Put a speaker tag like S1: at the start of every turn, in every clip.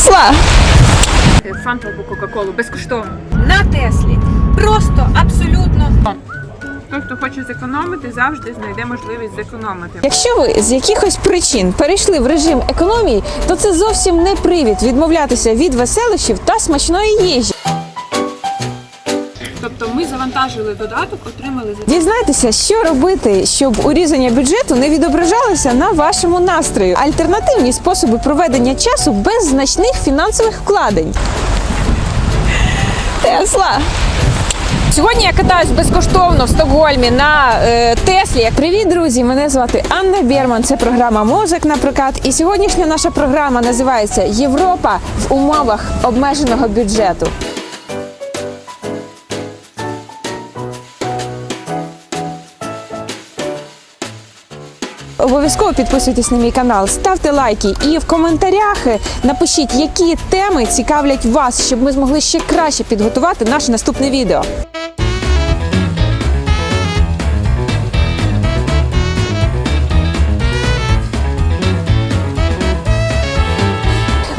S1: Тесла.
S2: Фанту або Кока-Колу безкоштовно.
S3: на Теслі. Просто абсолютно.
S2: Той, хто хоче зекономити, завжди знайде можливість зекономити.
S1: Якщо ви з якихось причин перейшли в режим економії, то це зовсім не привід відмовлятися від веселищів та смачної їжі.
S2: Тобто ми завантажили додаток, отримали за
S1: Дізнайтеся, що робити, щоб урізання бюджету не відображалося на вашому настрою. Альтернативні способи проведення часу без значних фінансових вкладень. Тесла. Сьогодні я катаюсь безкоштовно в Стокгольмі на е, Теслі. Привіт, друзі! Мене звати Анна Берман. Це програма Мозок на прокат. І сьогоднішня наша програма називається Європа в умовах обмеженого бюджету. Обов'язково підписуйтесь на мій канал, ставте лайки і в коментарях напишіть, які теми цікавлять вас, щоб ми змогли ще краще підготувати наше наступне відео.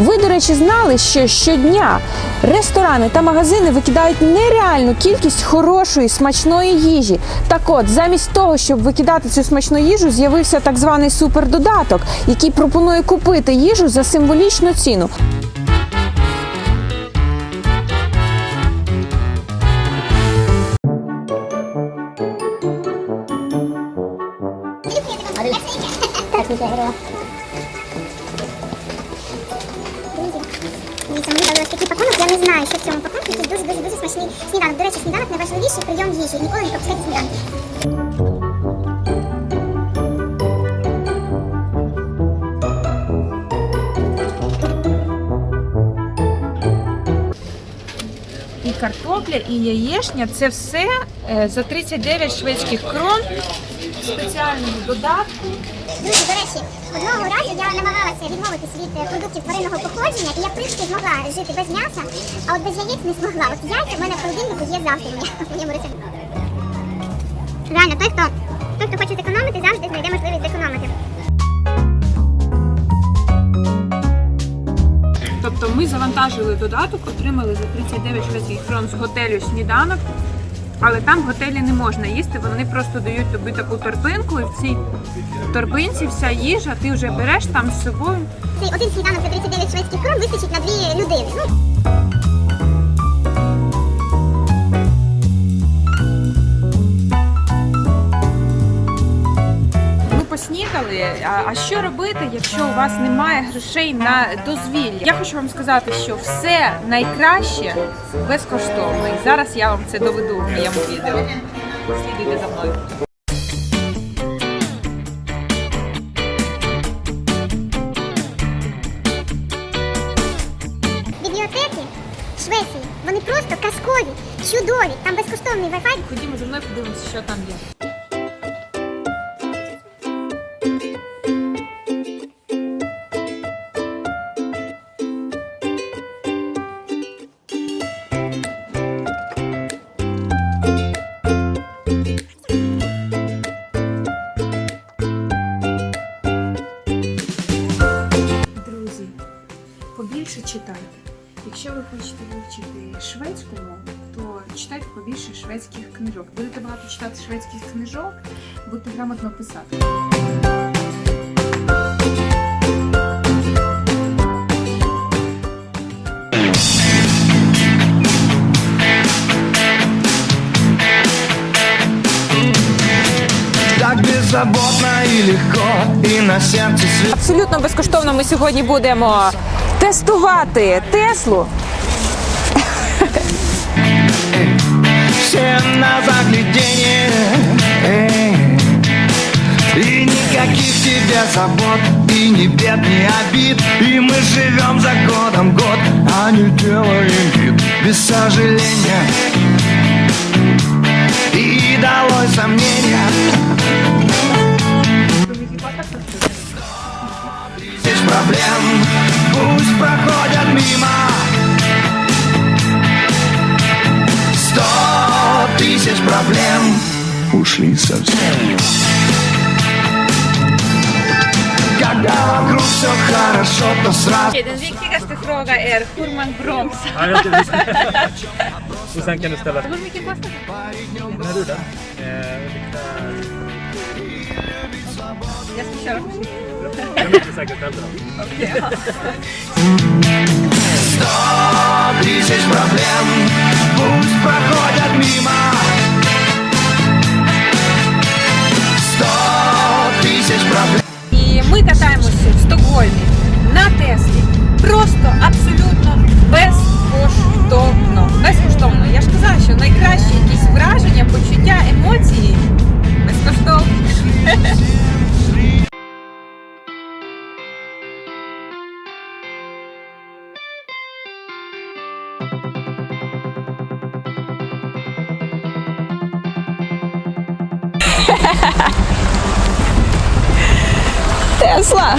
S1: Ви, до речі, знали, що щодня ресторани та магазини викидають нереальну кількість хорошої смачної їжі. Так от, замість того, щоб викидати цю смачну їжу, з'явився так званий супердодаток, який пропонує купити їжу за символічну ціну.
S4: Дивіться, такий пакунок, я не знаю, що в цьому пакунку якийсь дуже-дуже дуже смачний сніданок. До речі, сніданок найважливіший прийом їжі. Ніколи не пропускайте сніданки.
S3: І картопля, і яєшня це все е, за 39 шведських крон в спеціальному додатку.
S4: Друзі, одного разу я намагалася відмовитись від е, продуктів тваринного походження, і я в принципі змогла жити без м'яса, а от без яєць не змогла. От яйця в мене в холодильнику є завжди в моєму рецепті. Реально, той, хто той, хто хоче зекономити, завжди знайде можливість зекономити.
S2: Тобто ми завантажили додаток, отримали за 39 шведських крон з готелю сніданок. Але там в готелі не можна їсти, вони просто дають тобі таку торбинку, і в цій торбинці вся їжа, ти вже береш там з собою.
S4: Цей один сніданок за 39 шведських крон вистачить на дві людини. Ну,
S3: поснідали. А, а що робити, якщо у вас немає грошей на дозвілля? Я хочу вам сказати, що все найкраще безкоштовно. І зараз я вам це доведу в моєму відео. Слідуйте за мною.
S4: бібліотеки в Швеції, вони просто казкові, чудові. Там безкоштовний Wi-Fi.
S3: Ходімо за мною, подивимося, що там є. Читайте. Якщо ви хочете вивчити шведську мову, то читайте побільше шведських книжок. Будете багато читати шведських книжок, будете грамотно писати.
S5: Так беззаботно и легко, и на сердце свет.
S1: Абсолютно безкоштовно ми сьогодні будемо тестувати Теслу.
S5: Все на загляденье. Эй. И никаких тебе забот И ни бед, ни обид. И мы живем за годом год А не делаем вид. Без сожаления. И долой сомнения проблем Ушли совсем Когда вокруг все хорошо, то сразу
S3: Den viktigaste fråga er hur man bromsar.
S6: Ja, jag ska. Och sen kan du ställa
S3: Hur mycket kostar det?
S6: den här rullen. Eh.
S3: Jag ska köra försiktigt.
S6: Jag är inte den.
S5: Сто тысяч проблем Пусть проходят мимо
S3: в на Теслі. Просто абсолютно безкоштовно. Безкоштовно. Я ж казала, що найкращі якісь враження, почуття, емоції безкоштовно.
S1: Тесла.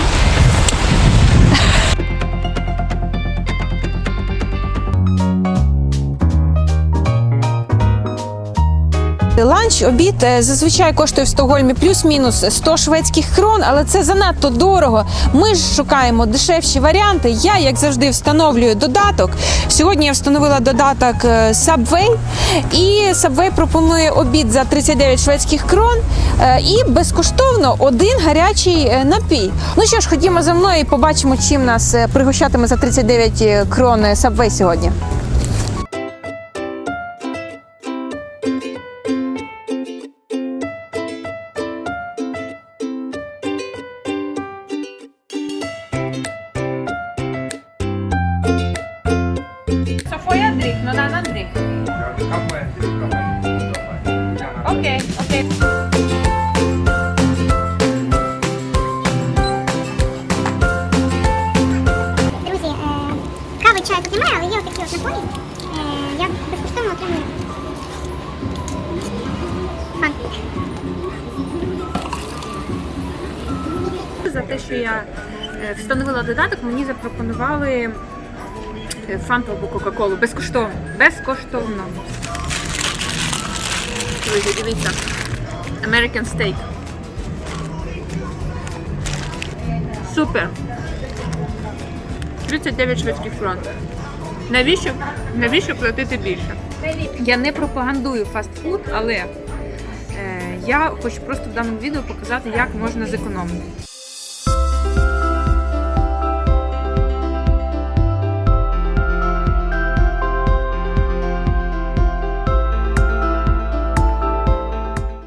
S1: Ланч, обід е, зазвичай коштує в Стокгольмі плюс-мінус 100 шведських крон, але це занадто дорого. Ми ж шукаємо дешевші варіанти. Я, як завжди, встановлюю додаток. Сьогодні я встановила додаток е, Subway, і Subway пропонує обід за 39 шведських крон е, і безкоштовно один гарячий напій. Ну що ж, ходімо за мною і побачимо, чим нас пригощатиме за 39 крон Subway сьогодні.
S2: Те, що я е, встановила додаток, мені запропонували е, фанту або Кока-Колу безкоштовно. Безкоштовно. Друзі, дивіться. American Steak. Супер. 39 шведських крон. Навіщо? Навіщо платити більше? Я не пропагандую фастфуд, але е, я хочу просто в даному відео показати, як можна зекономити.